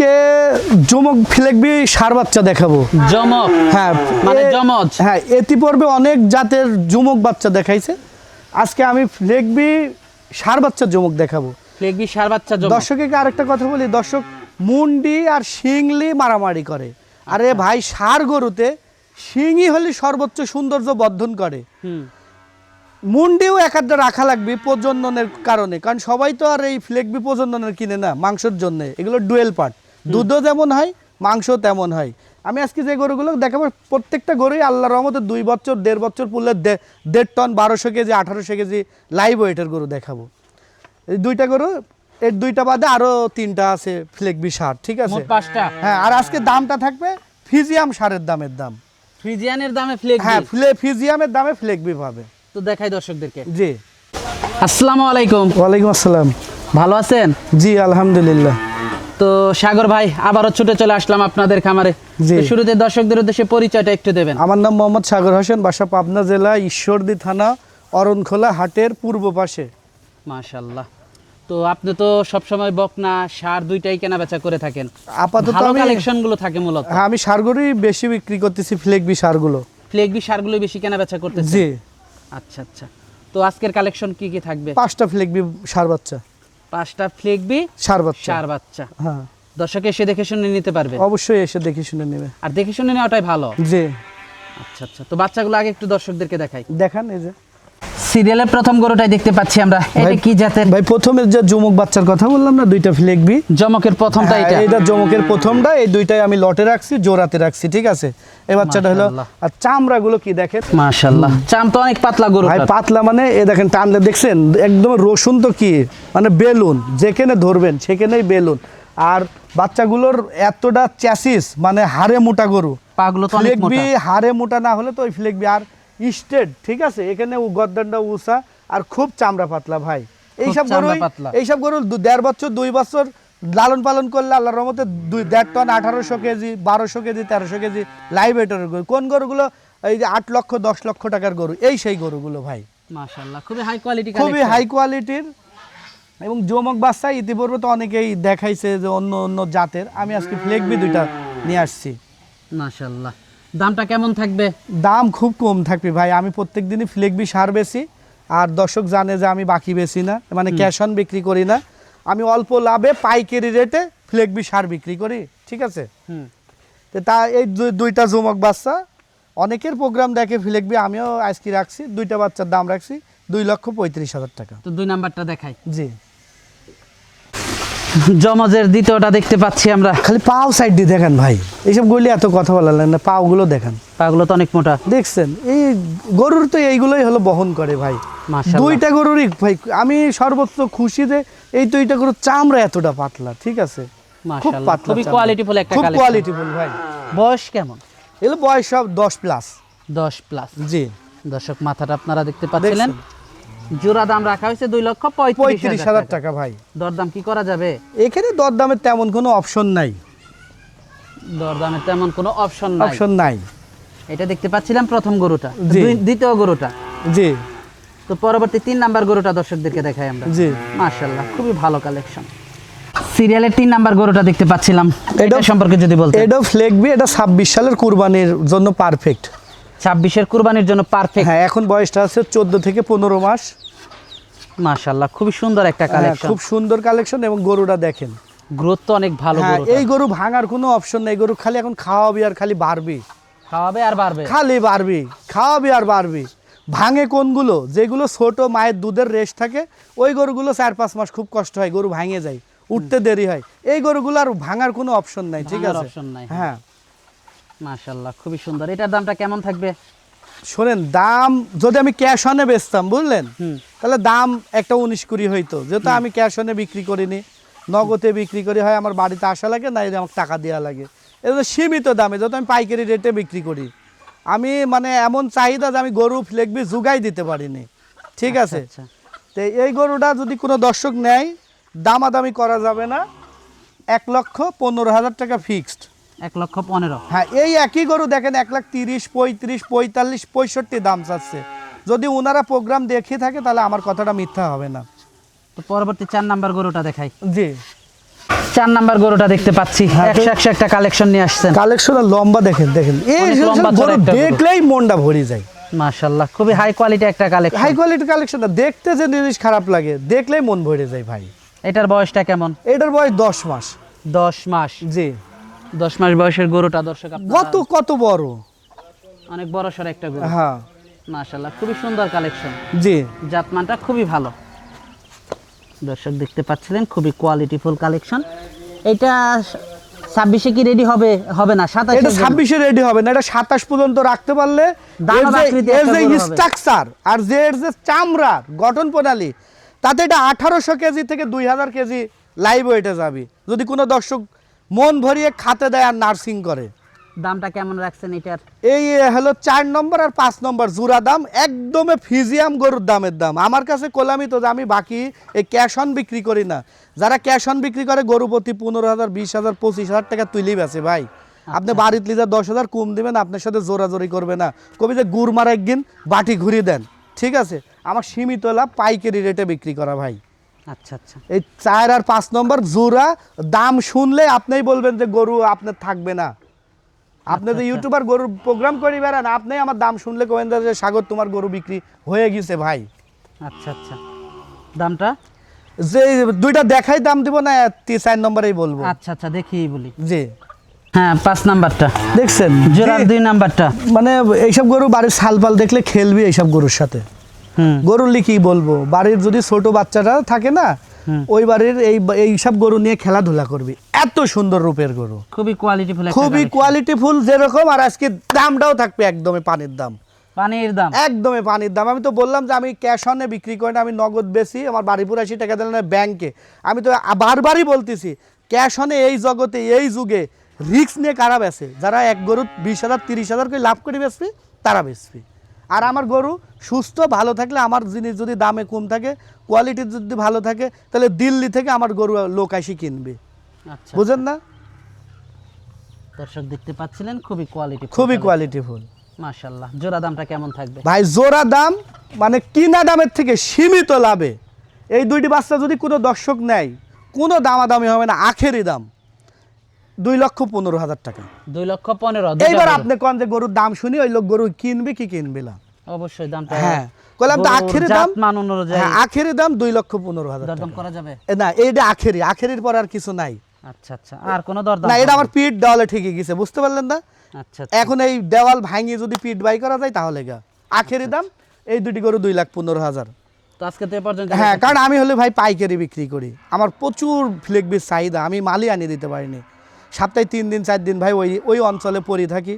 আজকে জমক ফিলেকবি সার বাচ্চা দেখাবো। জমক হ্যাঁ মানে জমজ। হ্যাঁ এতি পর্বে অনেক জাতের জমক বাচ্চা দেখাইছে। আজকে আমি ফ্লেগবি সার বাচ্চা জমক দেখাবো। ফ্লেগবি সার বাচ্চা জমক দর্শককে আরেকটা কথা বলি? দর্শক মুন্ডি আর শিংলি মারামারি করে। আরে। ভাই সার গরুতে শিংই হলে সর্বোচ্চ সৌন্দর্য বর্ধন করে। হুম। মুন্ডিও এক আধটা রাখা লাগবে প্রজননের কারণে। কারণ সবাই তো আর এই ফ্লেগবি প্রজননের কিনে না মাংসের জন্য। এগুলো ডুয়েল পার্ট দুধও যেমন হয় মাংস তেমন হয়। আমি আজকে যে গরুগুলো দেখাবো প্রত্যেকটা গরুই আল্লাহর রহমতে দুই বছর দেড় বছর পুলে দেড় টন বারোশো কেজি আঠারোশো কেজি লাইভ ওয়েটের গরু দেখাবো। এই দুইটা গরু এর দুইটা বাদে আরও তিনটা আছে ফ্লেগবি সার ঠিক আছে? পাঁচটা। হ্যাঁ আর আজকে দামটা থাকবে ফিজিয়াম সারের দামের দাম। ফ্রিজিয়ানের দামে ফ্লেগবি হ্যাঁ ফ্লে ফিজিয়ামের দামে ফ্লেগবি পাবে। তো দেখাই দর্শকদেরকে। জি। আসসালামু আলাইকুম। ওয়ালাইকুম আসসালাম। ভালো আছেন? জি আলহামদুলিল্লাহ। তো সাগর ভাই আবারও ছুটে চলে আসলাম আপনাদের খামারে। শুরুতে দর্শকদের উদ্দেশ্যে পরিচয়টা একটু দেবেন। আমার নাম মোহাম্মদ সাগর হোসেন বাসা পাবনা জেলা ঈশ্বরদী থানা অরণখোলা হাটের পূর্ব পাশে। মাশাল্লাহ তো আপনি তো সবসময় বকনা সার দুইটাই কেনা বেচা করে থাকেন। আপাতত ভালো আমি কালেকশনগুলো থাকে মূলত। হ্যাঁ আমি সারগুলোই বেশি বিক্রি করতেছি ফ্লেগবি সারগুলো। ফ্লেগবি সারগুলো বেশি কেনা বেচা করতেছে জি। আচ্ছা আচ্ছা। তো আজকের কালেকশন কি কি থাকবে? পাঁচটা ফ্লেগবি সার বাচ্চা। পাঁচটা ফ্লেকবি সার বাচ্চা। সার বাচ্চা। হ্যাঁ। দর্শক এসে দেখে শুনে নিতে পারবে। অবশ্যই এসে দেখে শুনে নেবে। আর দেখে শুনে নেওয়াটাই ভালো। জি। আচ্ছা আচ্ছা। তো বাচ্চাগুলো আগে একটু দর্শকদেরকে দেখাই। দেখান এই যে। সিরিয়ালের প্রথম গরুটাই দেখতে পাচ্ছি আমরা। এটা কি জাতের? ভাই প্রথমে যে জমক বাচ্চার কথা বললাম না দুইটা ফ্লেগবি জমকের প্রথমটা এটা। হ্যাঁ, এইটা জমকের প্রথমটা এই দুইটাই আমি লটে রাখছি জোড়াতে রাখছি ঠিক আছে? এই বাচ্চাটা হলো। আর চামড়াগুলো কি দেখেন? মাশাআল্লাহ। চাম তো অনেক পাতলা গরু ভাই পাতলা মানে এ দেখেন টানলে দেখছেন একদম রসুন তো কি? মানে বেলুন যেখানে ধরবেন সেখানেই বেলুন। আর বাচ্চাগুলোর এতটা চ্যাসিস মানে হাড়ে মোটা গরু। পাগুলো তো অনেক ফ্লেগবি মোটা। হাড়ে মোটা না হলে তো ওই ফ্লেগবি আর স্টেড ঠিক আছে? এখানে গদ্দানটা উষা আর খুব চামড়া পাতলা ভাই। এইসব গরু এইসব গরু দেড় বছর দুই বছর লালন পালন করলে আল্লাহর রহমতে দুই দেড় টন আঠারোশো কেজি বারোশো কেজি তেরোশো কেজি লাইভ এটার গরু। কোন গরুগুলো এই যে আট লক্ষ দশ লক্ষ টাকার গরু? এই সেই গরুগুলো ভাই। খুবই হাই কোয়ালিটি খুবই হাই কোয়ালিটির এবং জমক বাচ্চা ইতিপূর্বে তো অনেকেই দেখাইছে যে অন্য অন্য জাতের। আমি আজকে ফ্লেগবি দুইটা নিয়ে আসছি। মাশাআল্লাহ। দামটা কেমন থাকবে? দাম খুব কম থাকবে ভাই। আমি প্রত্যেক দিনই ফ্লেগবি সার বেশি আর দর্শক জানে যে আমি বাকি বেশি না মানে ক্যাশ অন বিক্রি করি না। আমি অল্প লাভে পাইকারি রেটে ফ্লেগবি সার বিক্রি করি ঠিক আছে? হুম। তো তা এই দুইটা জমক বাচ্চা অনেকের প্রোগ্রাম দেখে ফ্লেগবি আমিও আজকে রাখছি দুইটা বাচ্চার দাম রাখছি দুই লক্ষ পঁয়ত্রিশ হাজার টাকা। তো দুই নাম্বারটা দেখাই। জি। জমজের দ্বিতীয়টা দেখতে পাচ্ছি আমরা। খালি পাও সাইড দিয়ে দেখেন ভাই। এইসব গলি এত কথা বলা লাগে না পাওগুলো দেখেন। পাগুলো তো অনেক মোটা। দেখছেন? এই গরুর তো এইগুলোই হলো বহন করে ভাই। দুইটা গরুরই ভাই আমি সর্বোচ্চ খুশি যে এই দুইটা গরুর চামড়া এতটা পাতলা ঠিক আছে? খুব পাতলা খুবই। কোয়ালিটিফুল একটা খুব কোয়ালিটিফুল ভাই। বয়স কেমন? এগুলো বয়স সব দশ প্লাস 10 প্লাস জি। দর্শক মাথাটা আপনারা দেখতে পাচ্ছিলেন। জোড়া দাম রাখা হয়েছে দুই লক্ষ পঁয়ত্রিশ হাজার টাকা। ভাই। দরদাম কি করা যাবে? এখানে দরদামের তেমন কোনো অপশন নাই। দরদামের তেমন কোনো অপশন নাই। অপশন নাই। এটা দেখতে পাচ্ছিলাম প্রথম গরুটা দ্বিতীয় গরুটা। জি। তো পরবর্তী তিন নাম্বার গরুটা দর্শকদেরকে দেখাই আমরা। জি। মাশাল্লাহ খুবই ভালো কালেকশন সিরিয়ালের তিন নাম্বার গরুটা দেখতে পাচ্ছিলাম। এটা সম্পর্কে যদি বলতে এটা ফ্লেগবি এটা ছাব্বিশ সালের কুরবানির জন্য পারফেক্ট ছাব্বিশের কুরবানির জন্য পারফেক্ট হ্যাঁ এখন বয়সটা আছে চোদ্দ থেকে পনেরো মাস। মাশাল্লাহ খুবই সুন্দর একটা হ্যাঁ, কালেকশন খুব সুন্দর কালেকশন এবং গরুটা দেখেন। গ্রোথ তো অনেক ভালো হ্যাঁ এই গরু ভাঙার কোনো অপশন নেই। গরু খালি এখন খাওয়াবি আর খালি বাড়বি। খাওয়াবে আর বাড়বে। খালি বাড়বি। খাওয়াবি আর বাড়বি। ভাঙে কোনগুলো? যেগুলো ছোট মায়ের দুধের রেশ থাকে ওই গরুগুলো চার পাঁচ মাস খুব কষ্ট হয় গরু ভাঙে যায় উঠতে দেরি হয়। এই গরুগুলো আর ভাঙার কোনো অপশন নাই ঠিক আছে? অপশন নাই। হ্যাঁ। মাশাল্লাহ খুবই সুন্দর। এটার দামটা কেমন থাকবে? শোনেন দাম যদি আমি ক্যাশ অনে বেচতাম বুঝলেন। তাহলে দাম একটা উনিশ কুড়ি হইতো। যেহেতু আমি ক্যাশ অনে বিক্রি করিনি। নগদে বিক্রি করি হয় আমার বাড়িতে আসা লাগে না আমার টাকা দেওয়া লাগে। এটা সীমিত দামে যেহেতু আমি পাইকারি রেটে বিক্রি করি। আমি মানে এমন চাহিদা যে আমি গরু ফ্লেগবি জুগাই দিতে পারিনি। ঠিক আছে? আচ্ছা। তো এই গরুটা যদি কোনো দর্শক নেয় দামাদামি করা যাবে না। এক লক্ষ পনেরো হাজার টাকা ফিক্সড এক লক্ষ পনেরো। হ্যাঁ এই একই গরু দেখেন এক লাখ তিরিশ পঁয়ত্রিশ পঁয়তাল্লিশ পঁয়ষট্টি দাম চাচ্ছে। যদি ওনারা প্রোগ্রাম দেখে থাকে তাহলে আমার কথাটা মিথ্যা হবে না। তো পরবর্তী চার নাম্বার গরুটা দেখাই। জি। চার নাম্বার গরুটা দেখতে পাচ্ছি। হ্যাঁ, একশো একশো একটা কালেকশন নিয়ে আসছেন। কালেকশন লম্বা দেখেন দেখেন। এই গরু। দেখলেই মনটা ভরে যায়। মাশাল্লাহ খুবই হাই কোয়ালিটি একটা কালেকশন হাই কোয়ালিটি কালেকশন দেখতে যে জিনিস খারাপ লাগে দেখলেই মন ভরে যায় ভাই। এটার বয়সটা কেমন? এটার বয়স দশ মাস। দশ মাস। জি। দশ মাস বয়সের গরুটা দর্শক কত কত বড়? অনেক বড় সড় একটা গরু। হ্যাঁ। মাশাল্লাহ খুবই সুন্দর কালেকশন জি। জাতমানটা খুবই ভালো। দর্শক দেখতে পাচ্ছিলেন খুবই কোয়ালিটিফুল কালেকশন এটা ছাব্বিশে কি রেডি হবে? হবে না সাতাশ এটা ছাব্বিশে রেডি হবে না এটা সাতাশ পর্যন্ত রাখতে পারলে এর যে-। স্ট্রাকচার আর যে এর যে চামড়া গঠন প্রণালী তাতে এটা আঠারোশো কেজি থেকে দুই হাজার কেজি লাইভ ওয়েটে যাবে। যদি কোনো দর্শক মন ভরিয়ে খাতে দেয় আর নার্সিং করে। দামটা কেমন রাখছেন এটার? এই হলো চার নম্বর আর পাঁচ নম্বর জুরা দাম একদমে ফিজিয়াম গরুর দামের দাম। আমার কাছে কোলামি তো আমি বাকি এই ক্যাশ অন বিক্রি করি না। যারা ক্যাশ অন বিক্রি করে গরু প্রতি পনেরো হাজার বিশ হাজার পঁচিশ হাজার টাকা তুলি বেছে ভাই। আপনি বাড়িতে লিজার দশ হাজার কম দিবেন আপনার সাথে জোরাজোরি করবে না। কবি যে গুড় মারা একদিন বাটি ঘুরিয়ে দেন। ঠিক আছে? আমার সীমিত লাভ পাইকারি রেটে বিক্রি করা ভাই। আচ্ছা আচ্ছা। এই চার আর পাঁচ নম্বর জোড়া দাম শুনলে আপনিই বলবেন যে গরু আপনার থাকবে না। আপনি তো ইউটিউবার গরুর প্রোগ্রাম করি বেড়ান আপনি আমার দাম শুনলে কোয়েন যে সাগর তোমার গরু বিক্রি হয়ে গেছে ভাই। আচ্ছা আচ্ছা। দামটা? যে দুইটা দেখাই দাম দিব না তি চার নম্বরেই বলব। আচ্ছা আচ্ছা দেখি বলি। জি। হ্যাঁ পাঁচ নাম্বারটা। দেখছেন? জোড়ার দুই নাম্বারটা। মানে এইসব গরু বাড়ির সালপাল দেখলে খেলবি এইসব গরুর সাথে। হুম। গরুর কি বলব বাড়ির যদি ছোট বাচ্চাটা থাকে না। ওই বাড়ির এই এইসব গরু নিয়ে খেলাধুলা করবি। এত সুন্দর রূপের গরু। খুবই কোয়ালিটিফুল খুবই কোয়ালিটি ফুল যেরকম আর আজকে দামটাও থাকবে একদমই পানির দাম। পানির দাম। একদমই পানির দাম। আমি তো বললাম যে আমি ক্যাশ অনে বিক্রি করি না আমি নগদ বেশি আমার বাড়িপুর আসি টাকা দিলে না ব্যাংকে আমি তো বারবারই বলতেছি ক্যাশ অনে এই জগতে এই যুগে রিস্ক নিয়ে কারা বেছে যারা এক গরু বিশ হাজার তিরিশ হাজার করে লাভ করে বেচবে তারা বেচবে। আর আমার গরু সুস্থ ভালো থাকলে আমার জিনিস যদি দামে কম থাকে কোয়ালিটি যদি ভালো থাকে তাহলে দিল্লি থেকে আমার গরু লোক আসি কিনবে। আচ্ছা। বুঝেন না? দর্শক দেখতে পাচ্ছিলেন খুবই কোয়ালিটি খুবই কোয়ালিটি ফুল। মাশাল্লাহ জোড়া দামটা কেমন থাকবে? ভাই জোড়া দাম মানে কিনা দামের থেকে সীমিত লাভে। এই দুইটি বাচ্চা যদি কোনো দর্শক নেয় কোনো দামাদামি হবে না আখেরই দাম। দুই লক্ষ পনেরো হাজার টাকা। দুই লক্ষ পনেরো এইবার আপনি কন যে গরুর দাম শুনি ওই লোক গরু কিনবে কি কিনবে না? অবশ্যই দামটা হ্যাঁ কইলাম তো আখেরি দাম মান অনুযায়ী। হ্যাঁ আখেরি দাম দুই লক্ষ পনেরো হাজার দরদাম করা যাবে? না এইটা আখেরি আখেরির পর আর কিছু নাই। আচ্ছা আচ্ছা আর কোনো দরদাম না এটা আমার পিঠ দেওয়ালে ঠিকই গেছে বুঝতে পারলেন না? আচ্ছা আচ্ছা। এখন এই দেওয়াল ভাঙিয়ে যদি পিঠ বাই করা যায় তাহলে গা। আখেরি দাম এই দুটি গরু দুই লাখ পনেরো হাজার। তো আজকে তো পর্যন্ত হ্যাঁ কারণ আমি হলে ভাই পাইকারি বিক্রি করি। আমার প্রচুর ফ্লেকবির চাহিদা আমি মালই আনিয়ে দিতে পারিনি। সপ্তাহে তিন দিন চার দিন ভাই ওই ওই অঞ্চলে পড়ে থাকি।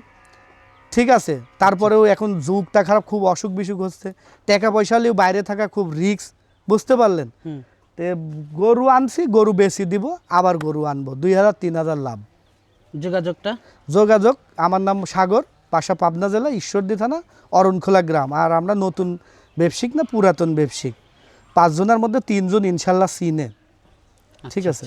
ঠিক আছে? তারপরেও এখন যুগটা খারাপ খুব অসুখ বিসুখ হচ্ছে। টাকা পয়সা হলেও বাইরে থাকা খুব রিস্ক বুঝতে পারলেন? তে গরু আনছি গরু বেশি দিব আবার গরু আনব। দুই হাজার তিন হাজার লাভ। যোগাযোগটা? যোগাযোগ আমার নাম সাগর পাশা পাবনা জেলা ঈশ্বরদী থানা অরণখোলা গ্রাম। আর আমরা নতুন ব্যবসায়িক না পুরাতন ব্যবসায়িক? পাঁচজনের মধ্যে তিনজন ইনশাল্লাহ সিনে ঠিক আছে?